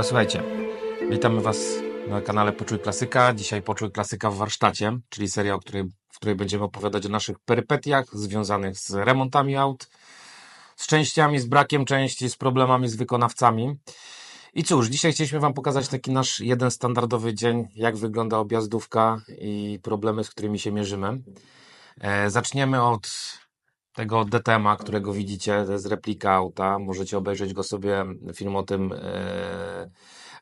Dobra, słuchajcie. Witamy Was na kanale Poczuj Klasyka. Dzisiaj Poczuj Klasyka w warsztacie, czyli seria, o której, w której będziemy opowiadać o naszych perypetiach związanych z remontami aut, z częściami, z brakiem części, z problemami z wykonawcami. I cóż, dzisiaj chcieliśmy Wam pokazać taki nasz jeden standardowy dzień, jak wygląda objazdówka i problemy, z którymi się mierzymy. E, zaczniemy od tego DTM-a, którego widzicie, to jest replika auta. Możecie obejrzeć go sobie, film o tym e,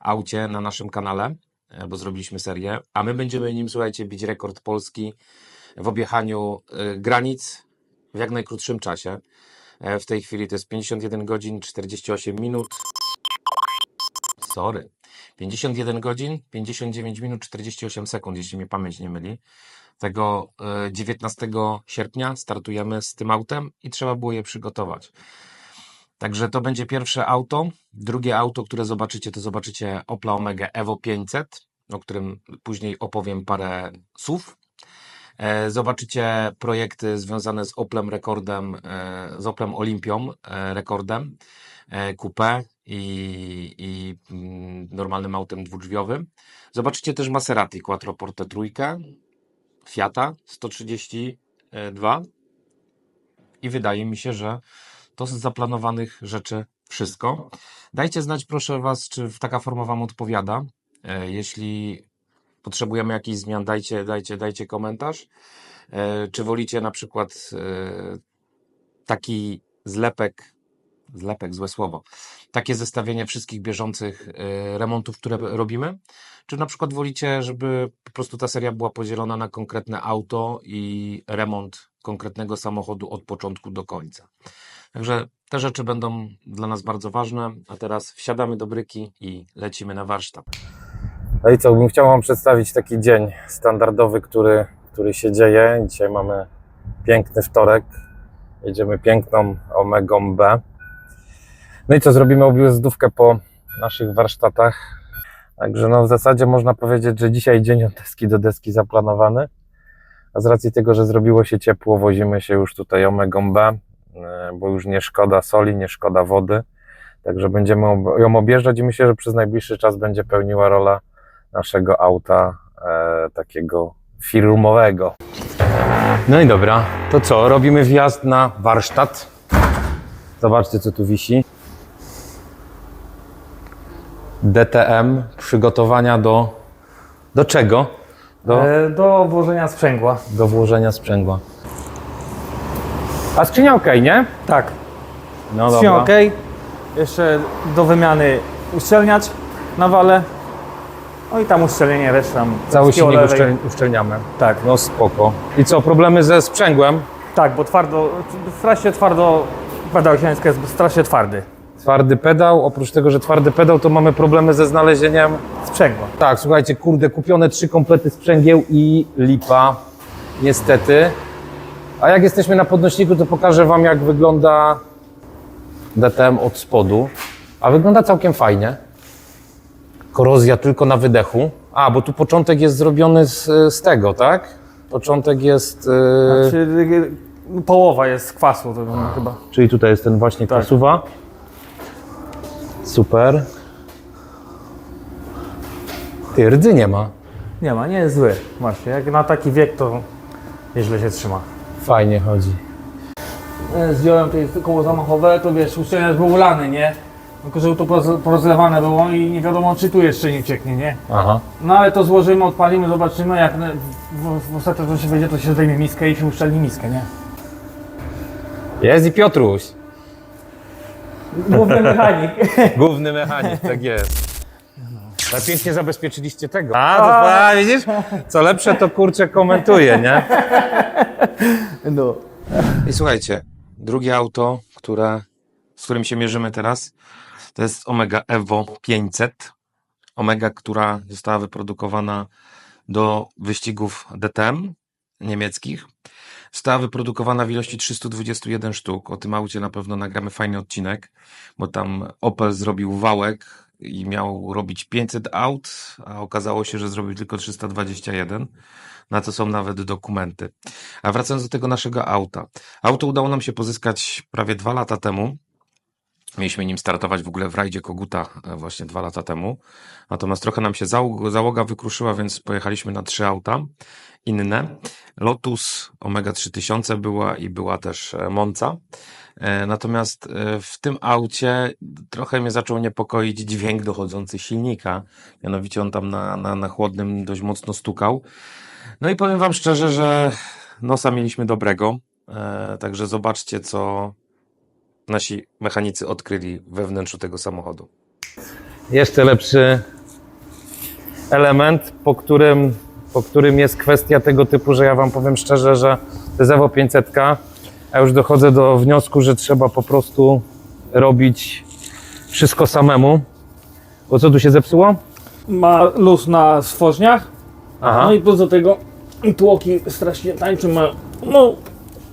aucie na naszym kanale, e, bo zrobiliśmy serię. A my będziemy nim, słuchajcie, bić rekord Polski w objechaniu e, granic w jak najkrótszym czasie. E, w tej chwili to jest 51 godzin 48 minut. Sorry. 51 godzin, 59 minut 48 sekund, jeśli mnie pamięć nie myli. Tego e, 19 sierpnia startujemy z tym autem i trzeba było je przygotować. Także to będzie pierwsze auto. Drugie auto, które zobaczycie, to zobaczycie Opla Omega Evo 500, o którym później opowiem parę słów. E, Zobaczycie projekty związane z Oplem rekordem, e, z Oplem Olimpią e, rekordem, e, coupé i, i mm, normalnym autem dwudrzwiowym. Zobaczycie też Maserati Quattroporte trójkę, Fiata 132 i wydaje mi się, że to z zaplanowanych rzeczy wszystko. Dajcie znać proszę Was, czy taka forma Wam odpowiada. E, Jeśli potrzebujemy jakichś zmian, dajcie, dajcie, dajcie komentarz. E, Czy wolicie na przykład e, taki zlepek, zlepek, złe słowo, takie zestawienie wszystkich bieżących e, remontów, które robimy? Czy na przykład wolicie, żeby po prostu ta seria była podzielona na konkretne auto i remont konkretnego samochodu od początku do końca? Także te rzeczy będą dla nas bardzo ważne, a teraz wsiadamy do bryki i lecimy na warsztat. No i co, bym chciał Wam przedstawić taki dzień standardowy, który, który się dzieje. Dzisiaj mamy piękny wtorek. Jedziemy piękną Omegą B. No i co, zrobimy objazdówkę po naszych warsztatach. Także no w zasadzie można powiedzieć, że dzisiaj dzień od deski do deski zaplanowany. A z racji tego, że zrobiło się ciepło, wozimy się już tutaj Omegą B, e, bo już nie szkoda soli, nie szkoda wody. Także będziemy ją objeżdżać i myślę, że przez najbliższy czas będzie pełniła rolę naszego auta e, takiego firmowego. No i dobra, to co? Robimy wjazd na warsztat. Zobaczcie, co tu wisi. DTM, przygotowania do. Do czego? Do, E, Do włożenia sprzęgła. do włożenia sprzęgła. A skrzynia ok, nie? Tak, No Wszystko ok. Jeszcze do wymiany uszczelniacz na wale. No i tam uszczelnienie też tam. Cały silnik lewej. uszczel, uszczelniamy. Tak, No spoko. I co, problemy ze sprzęgłem? tak, bo twardo, strasznie twardo, pedał jest strasznie twardy. Twardy pedał, oprócz tego, że twardy pedał, to mamy problemy ze znalezieniem. Sprzęgła. Tak, słuchajcie, kurde, kupione trzy komplety sprzęgieł i lipa, niestety. A jak jesteśmy na podnośniku, to pokażę Wam, jak wygląda DTM od spodu. A wygląda całkiem fajnie. Korozja tylko na wydechu. A, bo tu początek jest zrobiony z, z tego, tak? Początek jest... Yy... Znaczy, y, połowa jest z kwasu to chyba. Czyli tutaj jest ten właśnie Tak. kasuwa. Super. Ty, rdzy nie ma. Nie ma, nie jest zły. Właśnie, jak na taki wiek to nieźle się trzyma. Fajnie chodzi. E, Zdjąłem to koło zamachowe, to wiesz, uszczelniacz był ulany, nie? Tylko, że to poroz- porozlewane było i nie wiadomo, czy tu jeszcze nie cieknie, nie? Aha. No ale to złożymy, odpalimy, zobaczymy, jak w, w ostateczności będzie, to się zdejmie miskę i się uszczelni miskę, nie? Jest i Piotruś. Główny mechanik. Główny mechanik, tak jest. Ale pięknie zabezpieczyliście tego. A, to a, widzisz? Co lepsze, to kurczę komentuje, nie? No. I słuchajcie, drugie auto, które, z którym się mierzymy teraz, to jest Omega Evo 500. Omega, która została wyprodukowana do wyścigów DTM niemieckich. Została wyprodukowana w ilości 321 sztuk. O tym aucie na pewno nagramy fajny odcinek, bo tam Opel zrobił wałek i miał robić 500 aut, a okazało się, że zrobił tylko 321. Na to są nawet dokumenty. A wracając do tego naszego auta. Auto udało nam się pozyskać prawie dwa lata temu. Mieliśmy nim startować w ogóle w rajdzie Koguta e, właśnie dwa lata temu. Natomiast trochę nam się załog, załoga wykruszyła, więc pojechaliśmy na trzy auta inne. Lotus Omega 3000 była i była też e, Monza. E, Natomiast w tym aucie trochę mnie zaczął niepokoić dźwięk dochodzący silnika. Mianowicie on tam na, na, na chłodnym dość mocno stukał. No i powiem Wam szczerze, że nosa mieliśmy dobrego. Także zobaczcie, co nasi mechanicy odkryli we wnętrzu tego samochodu. Jeszcze lepszy element, po którym, po którym jest kwestia tego typu, że ja Wam powiem szczerze, że to jest Evo 500, a już dochodzę do wniosku, że trzeba po prostu robić wszystko samemu. Bo co tu się zepsuło? Ma luz na stworzniach, Aha. no i plus do tego tłoki strasznie tańczą, ma, no,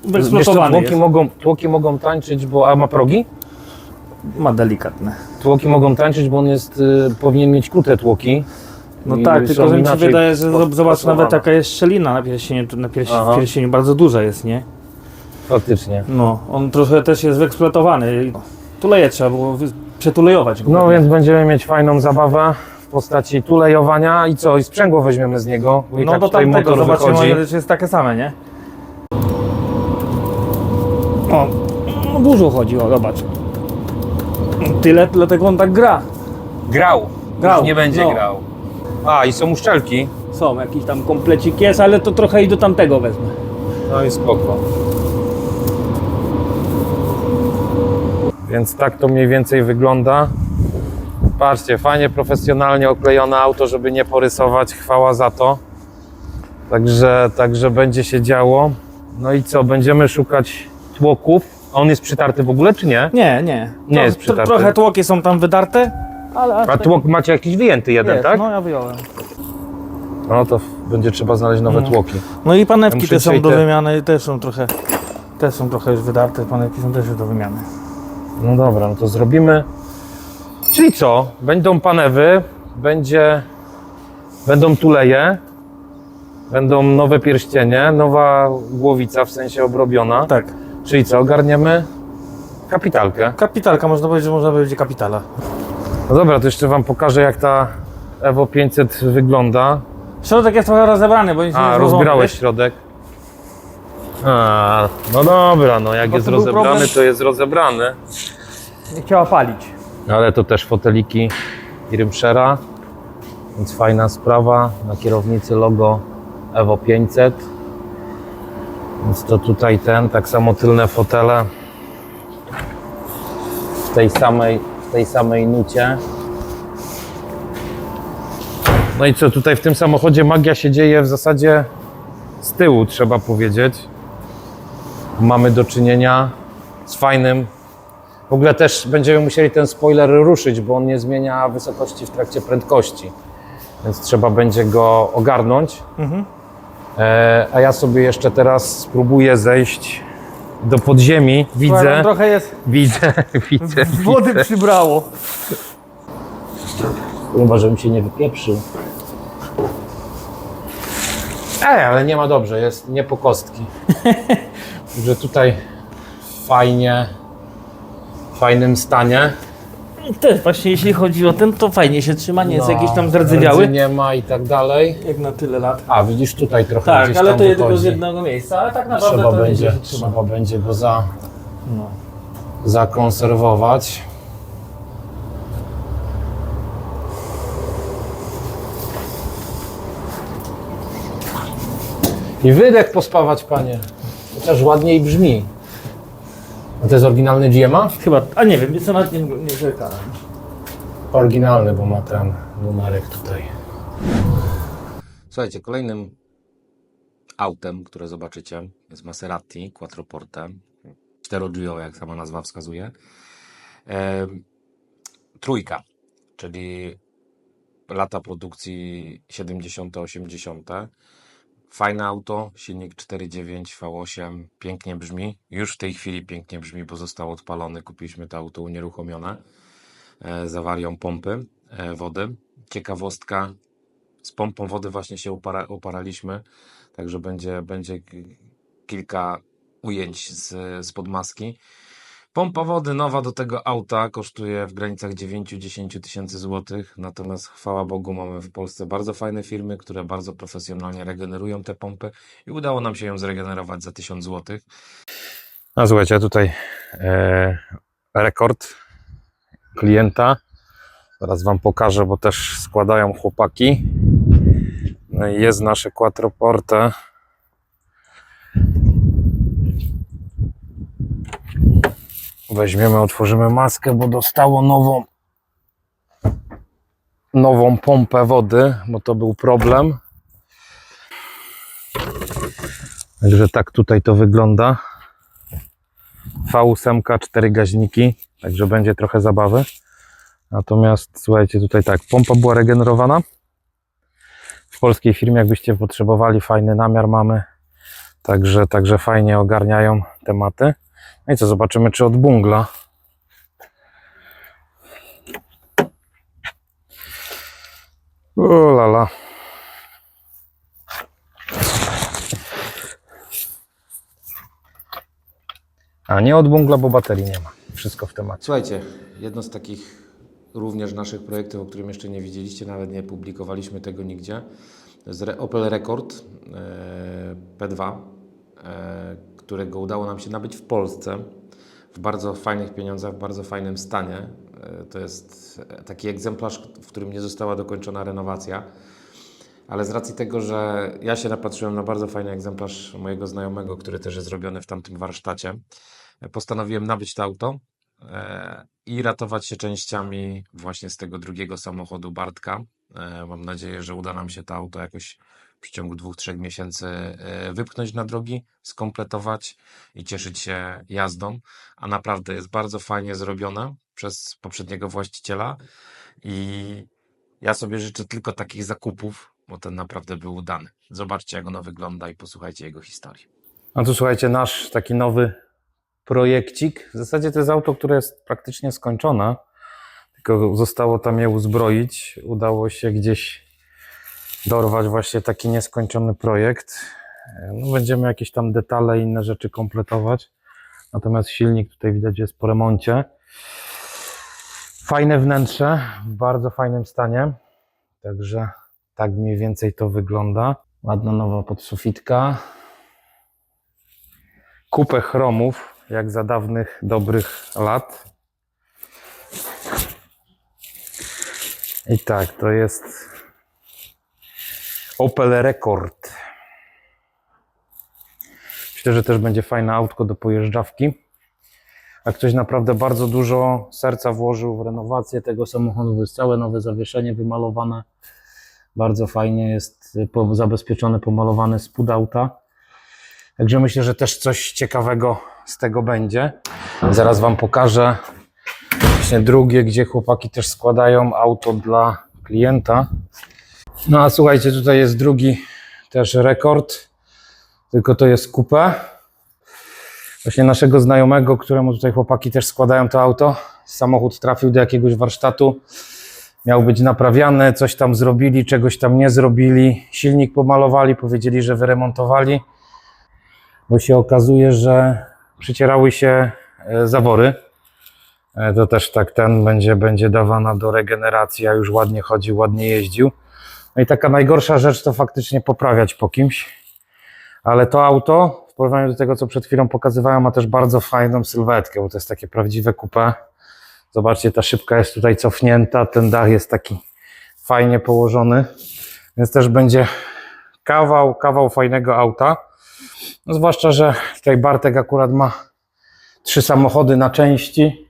Wiesz co, wyeksploatowane tłoki jest. mogą, tłoki mogą tańczyć, bo a ma progi? Ma delikatne. Tłoki mogą tańczyć, bo on jest, y, powinien mieć krótkie tłoki. No I tak, są tylko że mi się inaczej wydaje, że zobacz nawet jaka jest szczelina na pierścieniu, na piersi, Aha. w pierścieniu bardzo duża jest, nie? Faktycznie. No, on trochę też jest wyeksploatowany. Tuleje trzeba było wy- przetulejować go. No więc będziemy mieć fajną zabawę w postaci tulejowania i co? I sprzęgło weźmiemy z niego. Bo i No tak do tutaj tamtego, motor zobaczymy, wychodzi. może jest takie same, nie? O, dużo chodzi, o zobacz. Tyle, dlatego on tak gra. Grał. Grał, Już nie będzie no. grał. A, i są uszczelki. Są, jakiś tam komplecik jest, ale to trochę i do tamtego wezmę. No i spoko. Więc tak to mniej więcej wygląda. Patrzcie, fajnie, profesjonalnie oklejone auto, żeby nie porysować. Chwała za to. Także, także będzie się działo. No i co, będziemy szukać tłoków. A on jest przytarty w ogóle, czy nie? Nie, nie. Nie jest tro- przytarty. Trochę tłoki są tam wydarte, ale... aż A tak tłok macie jakiś wyjęty jeden, jest, tak? No ja wyjąłem. No to będzie trzeba znaleźć nowe No. tłoki. No i Ja panewki muszę te są dzisiaj do te- wymiany, też są trochę... Też są trochę już wydarte, panewki są też już do wymiany. No dobra, no to zrobimy. Czyli co? Będą panewy, będzie, będą tuleje, będą nowe pierścienie, nowa głowica, w sensie obrobiona. Tak. Czyli co? Ogarniemy kapitalkę. Kapitalka, można powiedzieć, że można powiedzieć kapitala. No dobra, to jeszcze Wam pokażę, jak ta Evo 500 wygląda. Środek jest trochę rozebrany, bo nic nie A, jest rozbrałeś złożony, środek. A, no dobra, no jak Bo jest to był rozebrany, problem- to jest rozebrany. Nie chciała palić. Ale to też foteliki Grimshera, więc fajna sprawa. Na kierownicy logo Evo 500. Więc to tutaj ten, tak samo tylne fotele w tej samej, w tej samej nucie. No i co, tutaj w tym samochodzie magia się dzieje w zasadzie z tyłu, trzeba powiedzieć. Mamy do czynienia z fajnym w ogóle też będziemy musieli ten spoiler ruszyć, bo on nie zmienia wysokości w trakcie prędkości. Więc trzeba będzie go ogarnąć. E, a ja sobie jeszcze teraz spróbuję zejść do podziemi. Widzę, trochę jest... widzę, widzę. Wody przybrało. Chyba, żebym się nie wypieprzył. Ej, ale nie ma dobrze, jest nie po kostki. Że tutaj fajnie, w fajnym stanie. Też właśnie jeśli chodzi o ten, to fajnie się trzyma, nie jest No, jakiś tam zardzewiały. nie ma i tak dalej. Jak na tyle lat. A, widzisz tutaj trochę Tak, gdzieś ale tam to jest tylko z wychodzi. jednego miejsca, ale tak naprawdę Trzeba to będzie, się trzyma. trzeba będzie go za, No. zakonserwować. I wydech pospawać, panie. Chociaż ładniej brzmi. A to jest oryginalny GMA? Chyba, a nie wiem, co nawet nie, nie zerkałem. Oryginalny, bo ma ten numerek tutaj. Słuchajcie, kolejnym autem, które zobaczycie, jest Maserati Quattroporte. Czterodrzwiowe, jak sama nazwa wskazuje. Em, trójka, czyli lata produkcji 70-80. Fajne auto, silnik 4.9 V8, pięknie brzmi. Już w tej chwili pięknie brzmi, bo został odpalony. Kupiliśmy to auto unieruchomione e, z awarią pompy e, wody. Ciekawostka, z pompą wody właśnie się upara, uparaliśmy, także będzie, będzie ki- kilka ujęć z, z podmaski. Pompa wody nowa do tego auta kosztuje w granicach 9-10 tysięcy złotych, natomiast chwała Bogu mamy w Polsce bardzo fajne firmy, które bardzo profesjonalnie regenerują te pompy i udało nam się ją zregenerować za 1000 złotych. No słuchajcie, tutaj e, rekord klienta. Zaraz Wam pokażę, bo też składają chłopaki. No jest nasze quattroporte. Weźmiemy, otworzymy maskę, bo dostało nową nową pompę wody, bo to był problem. Także tak tutaj to wygląda. V8, cztery gaźniki, także będzie trochę zabawy. Natomiast słuchajcie, tutaj tak, pompa była regenerowana. W polskiej firmie, jakbyście potrzebowali, fajny namiar mamy. Także, także fajnie ogarniają tematy. No i co, zobaczymy, czy od bungla. O lala. A nie od bungla, bo baterii nie ma. Wszystko w temacie. Słuchajcie, jedno z takich również naszych projektów, o którym jeszcze nie widzieliście, nawet nie publikowaliśmy tego nigdzie, Re- Opel Rekord e, P2, e, którego udało nam się nabyć w Polsce w bardzo fajnych pieniądzach, w bardzo fajnym stanie. E, To jest taki egzemplarz, w którym nie została dokończona renowacja. Ale z racji tego, że ja się napatrzyłem na bardzo fajny egzemplarz mojego znajomego, który też jest zrobiony w tamtym warsztacie, postanowiłem nabyć to auto e, i ratować się częściami właśnie z tego drugiego samochodu Bartka. E, Mam nadzieję, że uda nam się to auto jakoś przeciągu dwóch, trzech miesięcy e, wypchnąć na drogi, skompletować i cieszyć się jazdą. A naprawdę jest bardzo fajnie zrobione przez poprzedniego właściciela i ja sobie życzę tylko takich zakupów, bo ten naprawdę był udany. Zobaczcie, jak ono wygląda i posłuchajcie jego historii. No tu słuchajcie, nasz taki nowy projekcik. W zasadzie to jest auto, które jest praktycznie skończone, tylko zostało tam je uzbroić. Udało się gdzieś dorwać właśnie taki nieskończony projekt. No, będziemy jakieś tam detale i inne rzeczy kompletować. Natomiast silnik tutaj widać jest po remoncie. Fajne wnętrze, w bardzo fajnym stanie. Także tak mniej więcej to wygląda. Ładna nowa podsufitka kupę chromów, jak za dawnych, dobrych lat. I tak, to jest Opel Rekord. Myślę, że też będzie fajne autko do pojeżdżawki. A ktoś naprawdę bardzo dużo serca włożył w renowację tego samochodu. Jest całe nowe zawieszenie wymalowane. Bardzo fajnie jest po- zabezpieczone, pomalowane spód auta. Także myślę, że też coś ciekawego z tego będzie. Zaraz Wam pokażę właśnie drugie, gdzie chłopaki też składają auto dla klienta. No a słuchajcie, tutaj jest drugi też rekord, tylko to jest coupe. Właśnie naszego znajomego, któremu tutaj chłopaki też składają to auto. Samochód trafił do jakiegoś warsztatu. Miał być naprawiany, coś tam zrobili, czegoś tam nie zrobili. Silnik pomalowali, powiedzieli, że wyremontowali bo się okazuje, że przycierały się e, zawory. E, To też tak ten będzie, będzie dawana do regeneracji, a już ładnie chodził, ładnie jeździł. No i taka najgorsza rzecz to faktycznie poprawiać po kimś. Ale to auto, w porównaniu do tego, co przed chwilą pokazywałem, ma też bardzo fajną sylwetkę, bo to jest takie prawdziwe coupe. Zobaczcie, ta szybka jest tutaj cofnięta, ten dach jest taki fajnie położony, więc też będzie kawał, kawał fajnego auta. No zwłaszcza, że tutaj Bartek akurat ma trzy samochody na części,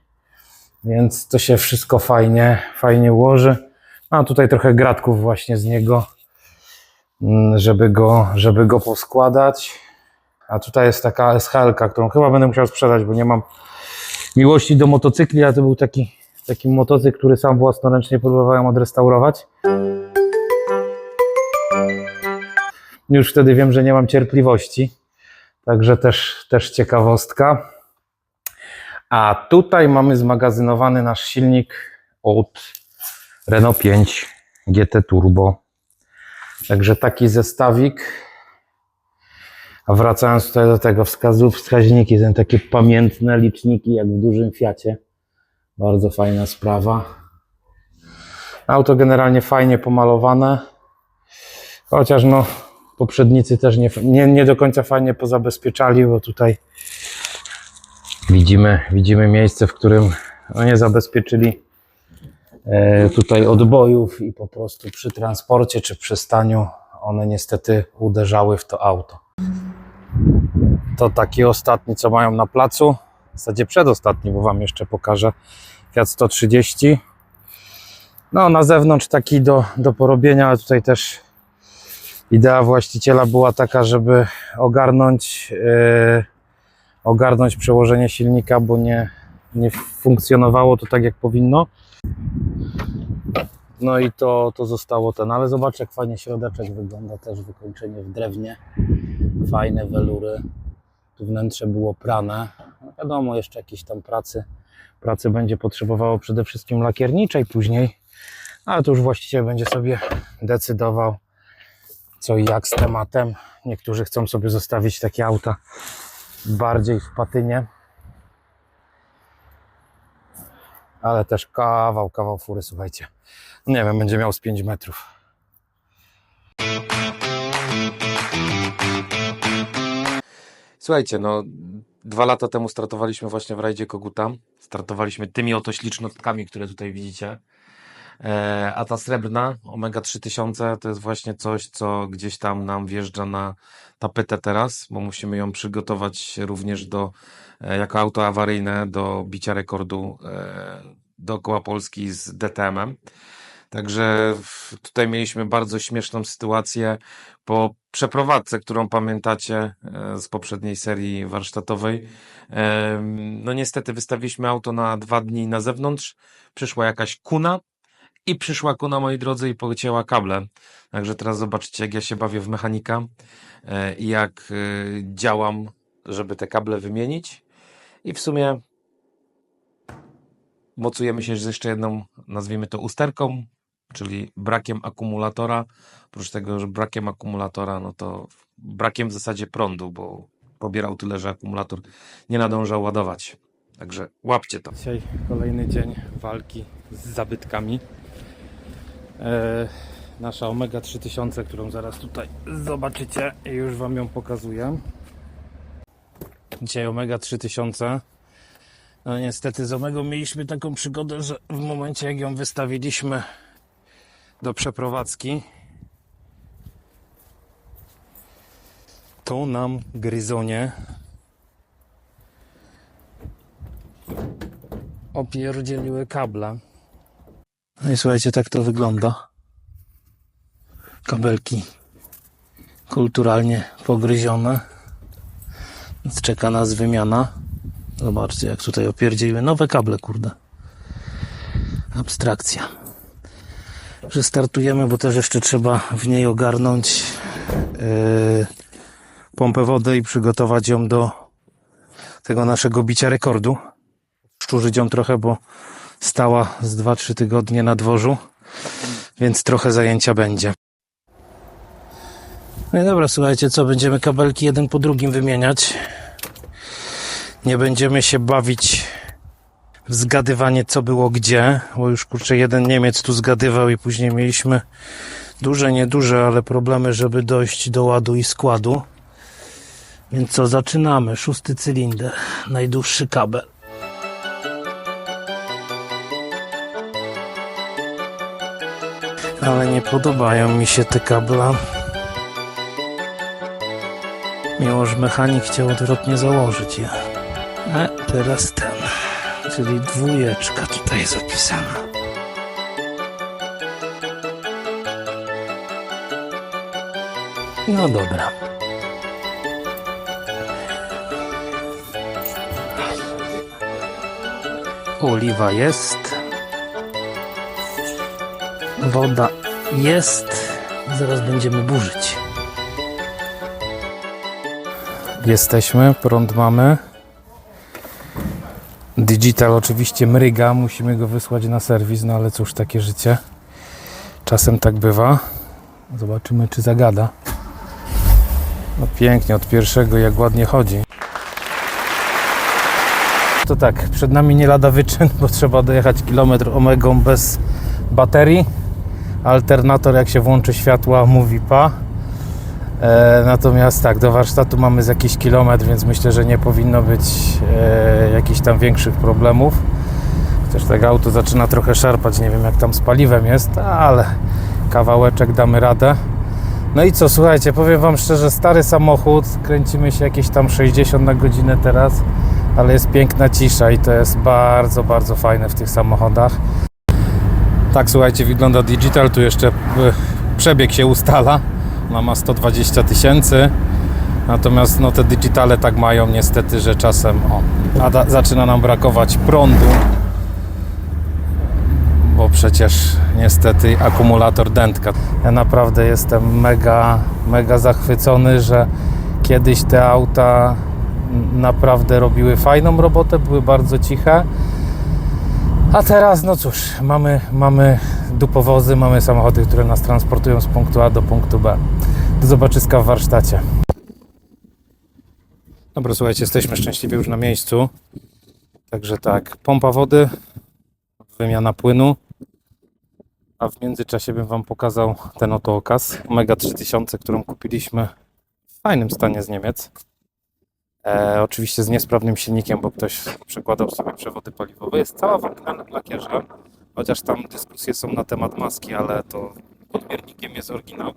więc to się wszystko fajnie, fajnie ułoży. Mam tutaj trochę gratków właśnie z niego, mm, żeby go, żeby go poskładać. A tutaj jest taka SHL, którą chyba będę musiał sprzedać, bo nie mam miłości do motocykli, a to był taki, taki motocykl, który sam własnoręcznie próbowałem odrestaurować. Już wtedy wiem, że nie mam cierpliwości. Także też, też ciekawostka. A tutaj mamy zmagazynowany nasz silnik od Renault 5 GT Turbo. Także taki zestawik. A wracając tutaj do tego wskazów, wskaźniki, ten takie pamiętne liczniki jak w dużym Fiacie. Bardzo fajna sprawa. Auto generalnie fajnie pomalowane. Chociaż no, poprzednicy też nie, nie, nie do końca fajnie pozabezpieczali, bo tutaj widzimy, widzimy miejsce, w którym no, nie zabezpieczyli tutaj odbojów i po prostu przy transporcie czy przy staniu one niestety uderzały w to auto. To taki ostatni, co mają na placu. W zasadzie przedostatni, bo Wam jeszcze pokażę. Fiat 130. No, na zewnątrz taki do, do porobienia, ale tutaj też idea właściciela była taka, żeby ogarnąć, e, ogarnąć przełożenie silnika, bo nie, nie funkcjonowało to tak, jak powinno. No i to, to zostało ten, ale zobacz jak fajnie środeczek wygląda, też wykończenie w drewnie, fajne welury, tu wnętrze było prane, no wiadomo jeszcze jakieś tam pracy, pracy będzie potrzebowało przede wszystkim lakierniczej później, ale to już właściciel będzie sobie decydował co i jak z tematem. Niektórzy chcą sobie zostawić takie auta bardziej w patynie, ale też kawał, kawał fury, słuchajcie. Nie wiem, będzie miał z 5 metrów. Słuchajcie, no dwa lata temu startowaliśmy właśnie w rajdzie Koguta. Startowaliśmy tymi oto ślicznotkami, które tutaj widzicie. E, a ta srebrna Omega 3000 to jest właśnie coś, co gdzieś tam nam wjeżdża na tapetę teraz, bo musimy ją przygotować również do, e, jako auto awaryjne do bicia rekordu e, dookoła Polski z DTM-em. Także tutaj mieliśmy bardzo śmieszną sytuację po przeprowadzce, którą pamiętacie z poprzedniej serii warsztatowej. No niestety wystawiliśmy auto na dwa dni na zewnątrz. Przyszła jakaś kuna i przyszła kuna, moi drodzy, i pocięła kable. Także teraz zobaczycie, jak ja się bawię w mechanika e, i jak e, działam, żeby te kable wymienić. I w sumie mocujemy się z jeszcze jedną, nazwijmy to usterką, czyli brakiem akumulatora. Oprócz tego, że brakiem akumulatora, no to brakiem w zasadzie prądu, bo pobierał tyle, że akumulator nie nadążał ładować. Także łapcie to. Dzisiaj kolejny dzień walki z zabytkami. E, nasza Omega 3000, którą zaraz tutaj zobaczycie i już Wam ją pokazuję. Dzisiaj Omega 3000. No niestety z Omegą mieliśmy taką przygodę, że w momencie jak ją wystawiliśmy do przeprowadzki, to nam gryzonie opierdzieliły kable. No i słuchajcie, tak to wygląda. Kabelki kulturalnie pogryzione. Czeka nas wymiana. Zobaczcie, jak tutaj opierdzieliły nowe kable, kurde. Abstrakcja. Przystartujemy, bo też jeszcze trzeba w niej ogarnąć yy, pompę wody i przygotować ją do tego naszego bicia rekordu szczurzyć ją trochę, bo stała z 2-3 tygodnie na dworzu, więc trochę zajęcia będzie. No i dobra, słuchajcie, co, będziemy kabelki jeden po drugim wymieniać. Nie będziemy się bawić w zgadywanie, co było gdzie, bo już kurczę, jeden Niemiec tu zgadywał i później mieliśmy duże, nieduże, ale problemy, żeby dojść do ładu i składu. Więc co, zaczynamy. Szósty cylinder, najdłuższy kabel. Ale nie podobają mi się te kable. Mimo, że mechanik chciał odwrotnie założyć je. A teraz ten, czyli dwójeczka tutaj jest opisana. No dobra. Oliwa jest. Woda jest. Zaraz będziemy burzyć. Jesteśmy, prąd mamy. Digital oczywiście mryga, musimy go wysłać na serwis, no ale cóż, takie życie. Czasem tak bywa. Zobaczymy, czy zagada. No pięknie, od pierwszego jak ładnie chodzi. To tak, przed nami nie lada wyczyn, bo trzeba dojechać kilometr omegą bez baterii. Alternator jak się włączy światła mówi pa. E, natomiast tak, do warsztatu mamy z jakiś kilometr, więc myślę, że nie powinno być e, jakichś tam większych problemów. Chociaż tego auto zaczyna trochę szarpać, nie wiem jak tam z paliwem jest, ale kawałeczek damy radę. No i co, słuchajcie, powiem Wam szczerze, stary samochód, kręcimy się jakieś tam 60 na godzinę teraz, ale jest piękna cisza i to jest bardzo, bardzo fajne w tych samochodach. Tak, słuchajcie, wygląda digital, tu jeszcze e, przebieg się ustala, ona ma 120 tysięcy, natomiast no, te digitale tak mają niestety, że czasem o, zaczyna nam brakować prądu, bo przecież niestety akumulator dętka. Ja naprawdę jestem mega, mega zachwycony, że kiedyś te auta naprawdę robiły fajną robotę, były bardzo ciche. A teraz, no cóż, mamy, mamy dupowozy, mamy samochody, które nas transportują z punktu A do punktu B. Do zobaczyska w warsztacie. Dobra, słuchajcie, jesteśmy szczęśliwie już na miejscu. Także tak, pompa wody, wymiana płynu. A w międzyczasie bym Wam pokazał ten oto okaz Omega 3000, którą kupiliśmy w fajnym stanie z Niemiec. E, oczywiście z niesprawnym silnikiem, bo ktoś przekładał sobie przewody paliwowe. Jest cała w oryginalnym lakierze, chociaż tam dyskusje są na temat maski, ale to podmiernikiem jest oryginał.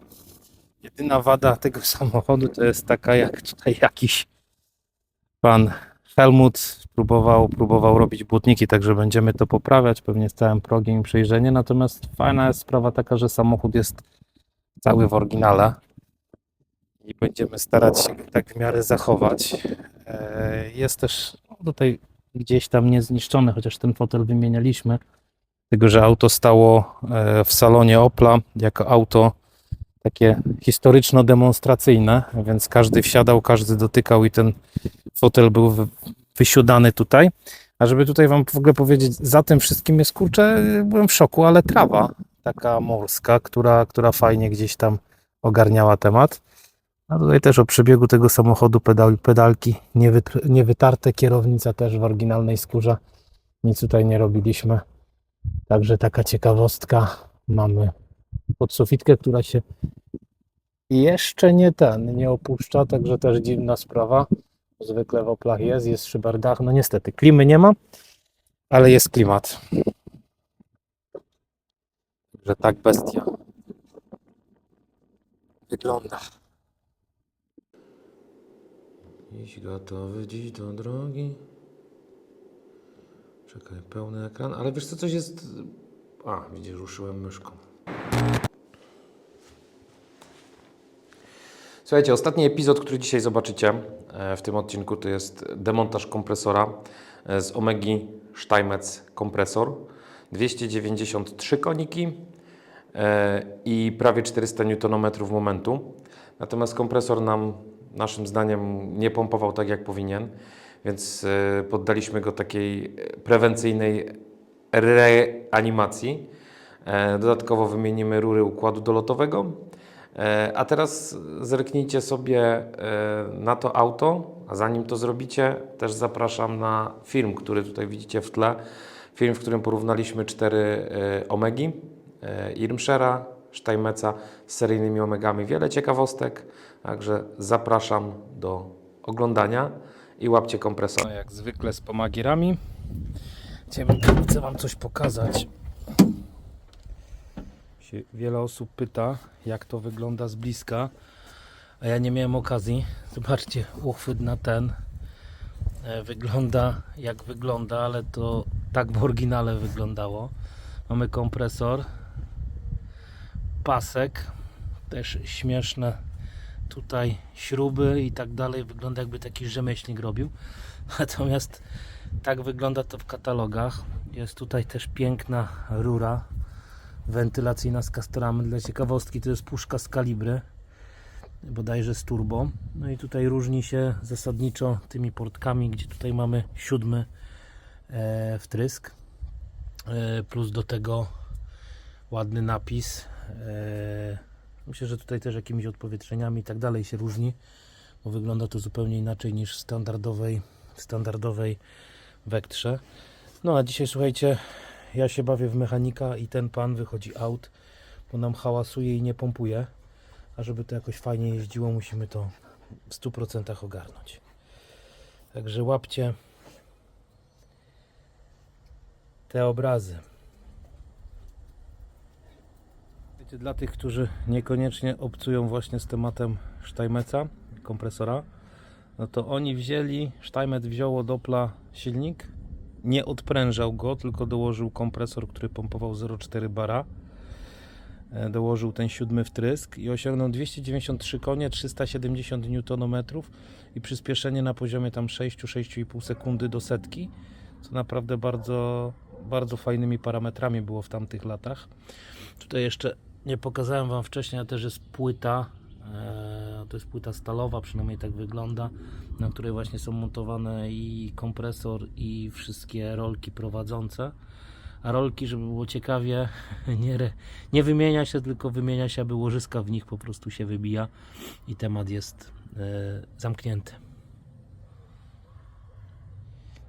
Jedyna wada tego samochodu to jest taka, jak tutaj jakiś pan Helmut próbował, próbował robić błotniki, także będziemy to poprawiać, pewnie z całym progiem i przejrzenie. Natomiast fajna jest sprawa taka, że samochód jest cały w oryginale i będziemy starać się tak w miarę zachować. E, Jest też no, tutaj gdzieś tam niezniszczony, chociaż ten fotel wymienialiśmy, tego, że auto stało e, w salonie Opla jako auto takie historyczno-demonstracyjne, więc każdy wsiadał, każdy dotykał i ten fotel był wy- wysiudany tutaj. A żeby tutaj wam w ogóle powiedzieć, za tym wszystkim jest kurczę, byłem w szoku, ale trawa taka morska, która, która fajnie gdzieś tam ogarniała temat. A tutaj też o przebiegu tego samochodu pedal, pedalki niewytarte, kierownica też w oryginalnej skórze. Nic tutaj nie robiliśmy. Także taka ciekawostka. Mamy podsufitkę, która się jeszcze nie ten, nie opuszcza, także też dziwna sprawa. Zwykle w Oplach jest, jest szyberdach. No niestety, klimy nie ma, ale jest klimat. Że tak bestia wygląda. Dziś gotowy, dziś do drogi. Czekaj, pełny ekran. Ale wiesz co, coś jest... A, widzisz, ruszyłem myszką. Słuchajcie, ostatni epizod, który dzisiaj zobaczycie e, w tym odcinku, to jest demontaż kompresora e, z Omegi Steinmetz kompresor. 293 koniki e, i prawie 400 Nm momentu. Natomiast kompresor nam, naszym zdaniem, nie pompował tak jak powinien, więc e, poddaliśmy go takiej prewencyjnej reanimacji. E, Dodatkowo wymienimy rury układu dolotowego. E, A teraz zerknijcie sobie e, na to auto, a zanim to zrobicie, też zapraszam na film, który tutaj widzicie w tle. Film, w którym porównaliśmy cztery Omegi, Irmschera, Steinmetza z seryjnymi Omegami. Wiele ciekawostek, także zapraszam do oglądania i łapcie kompresor. No, jak zwykle z pomagierami. Chcę Wam coś pokazać. Wiele osób pyta, jak to wygląda z bliska, a ja nie miałem okazji. Zobaczcie, uchwyt na ten e, wygląda jak wygląda, ale to tak w oryginale wyglądało. Mamy kompresor, pasek, też śmieszne tutaj śruby i tak dalej. Wygląda jakby taki rzemieślnik robił. Natomiast tak wygląda to w katalogach. Jest tutaj też piękna rura wentylacyjna z kastorami. Dla ciekawostki to jest puszka z kalibry, bodajże z turbo. No i tutaj różni się zasadniczo tymi portkami, gdzie tutaj mamy siódmy e, wtrysk. E, plus do tego ładny napis. Myślę, że tutaj też jakimiś odpowietrzeniami i tak dalej się różni. bo wygląda to zupełnie inaczej niż w standardowej, standardowej Vectrze. No a dzisiaj słuchajcie, ja się bawię w mechanika i ten pan wychodzi aut, bo nam hałasuje i nie pompuje. A żeby to jakoś fajnie jeździło, musimy to w 100% ogarnąć. Także łapcie te obrazy. Dla tych, którzy niekoniecznie obcują właśnie z tematem Steinmetza, kompresora, no to oni wzięli, Steinmetz wziął od Opla silnik, nie odprężał go, tylko dołożył kompresor, który pompował 0,4 bara. E, Dołożył ten siódmy wtrysk i osiągnął 293 konie, 370 Nm i przyspieszenie na poziomie tam 6-6,5 sekundy do setki, co naprawdę bardzo, bardzo fajnymi parametrami było w tamtych latach. Tutaj jeszcze nie pokazałem Wam wcześniej, a też jest płyta. e, To jest płyta stalowa, przynajmniej tak wygląda, na której właśnie są montowane i kompresor, i wszystkie rolki prowadzące. A rolki, żeby było ciekawie, nie, nie wymienia się, tylko wymienia się, aby łożyska w nich po prostu się wybija i temat jest e, zamknięty.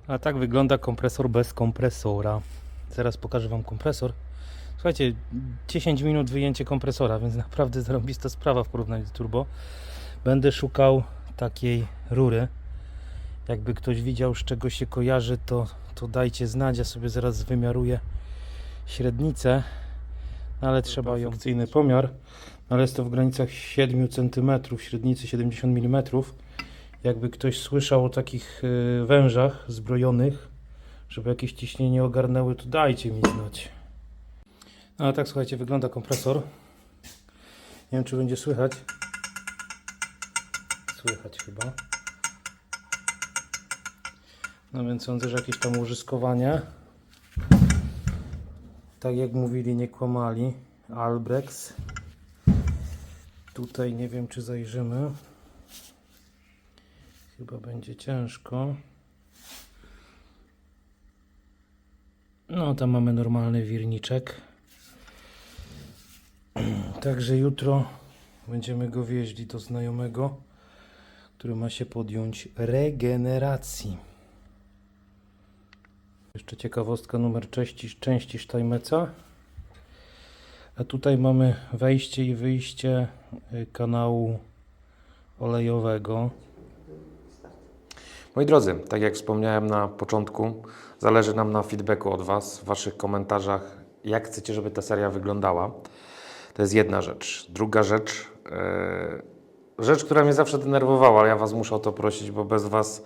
A tak wygląda kompresor bez kompresora. Zaraz pokażę Wam kompresor. Słuchajcie, 10 minut wyjęcie kompresora, więc naprawdę zarobista sprawa w porównaniu do turbo. Będę szukał takiej rury. Jakby ktoś widział, z czego się kojarzy, to, to dajcie znać. Ja sobie zaraz wymiaruję średnicę, no ale trzeba ją. Fikcyjny pomiar, no ale jest to w granicach 7 cm, średnicy 70 mm. Jakby ktoś słyszał o takich y, wężach zbrojonych, żeby jakieś ciśnienie ogarnęły, to dajcie mi znać. Ale tak słuchajcie, wygląda kompresor. Nie wiem czy będzie słychać. Słychać chyba. No więc sądzę, że jakieś tam użyskowanie. Tak jak mówili, nie kłamali. Albrex. Tutaj nie wiem czy zajrzymy. Chyba będzie ciężko. No, tam mamy normalny wirniczek. Także jutro będziemy go wieźli do znajomego, który ma się podjąć regeneracji. Jeszcze ciekawostka numer części, części Steinmetza. A tutaj mamy wejście i wyjście y, kanału olejowego. Moi drodzy, tak jak wspomniałem na początku, zależy nam na feedbacku od Was, w Waszych komentarzach, jak chcecie, żeby ta seria wyglądała. To jest jedna rzecz. Druga rzecz, e, rzecz, która mnie zawsze denerwowała, ale ja Was muszę o to prosić, bo bez Was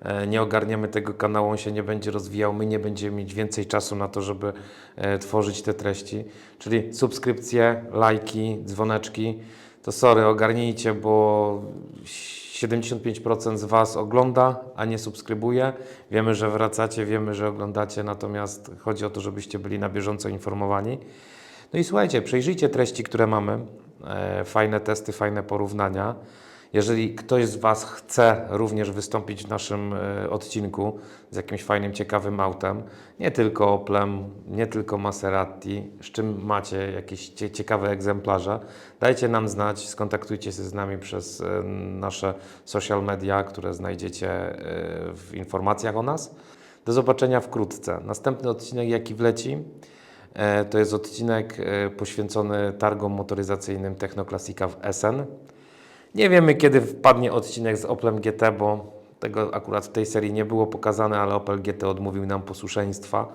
e, nie ogarniemy tego kanału, on się nie będzie rozwijał, my nie będziemy mieć więcej czasu na to, żeby e, tworzyć te treści. Czyli subskrypcje, lajki, dzwoneczki. To sorry, ogarnijcie, bo 75% z Was ogląda, a nie subskrybuje. Wiemy, że wracacie, wiemy, że oglądacie, natomiast chodzi o to, żebyście byli na bieżąco informowani. No i słuchajcie, przejrzyjcie treści, które mamy. E, fajne testy, fajne porównania. Jeżeli ktoś z Was chce również wystąpić w naszym e, odcinku z jakimś fajnym, ciekawym autem, nie tylko Oplem, nie tylko Maserati, z czym macie jakieś cie- ciekawe egzemplarze, dajcie nam znać, skontaktujcie się z nami przez e, nasze social media, które znajdziecie w informacjach o nas. Do zobaczenia wkrótce. Następny odcinek, jaki wleci, To jest odcinek e, poświęcony targom motoryzacyjnym Technoklasika w Essen. Nie wiemy, kiedy wpadnie odcinek z Oplem GT, bo tego akurat w tej serii nie było pokazane, ale Opel GT odmówił nam posłuszeństwa.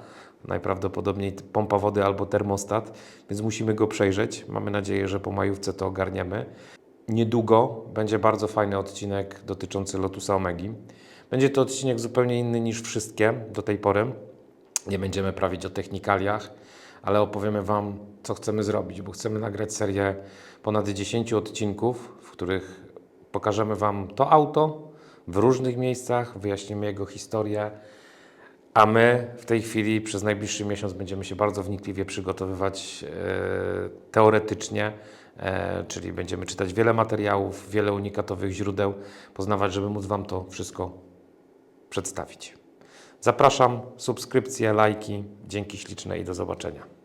Najprawdopodobniej pompa wody albo termostat, więc musimy go przejrzeć. Mamy nadzieję, że po majówce to ogarniemy. Niedługo będzie bardzo fajny odcinek dotyczący Lotusa Omegi. Będzie to odcinek zupełnie inny niż wszystkie do tej pory. Nie będziemy prawić o technikaliach, ale opowiemy Wam, co chcemy zrobić, bo chcemy nagrać serię ponad 10 odcinków, w których pokażemy Wam to auto w różnych miejscach, wyjaśnimy jego historię, a my w tej chwili przez najbliższy miesiąc będziemy się bardzo wnikliwie przygotowywać e, teoretycznie, e, czyli będziemy czytać wiele materiałów, wiele unikatowych źródeł, poznawać, żeby móc Wam to wszystko przedstawić. Zapraszam, subskrypcje, lajki. Dzięki śliczne i do zobaczenia.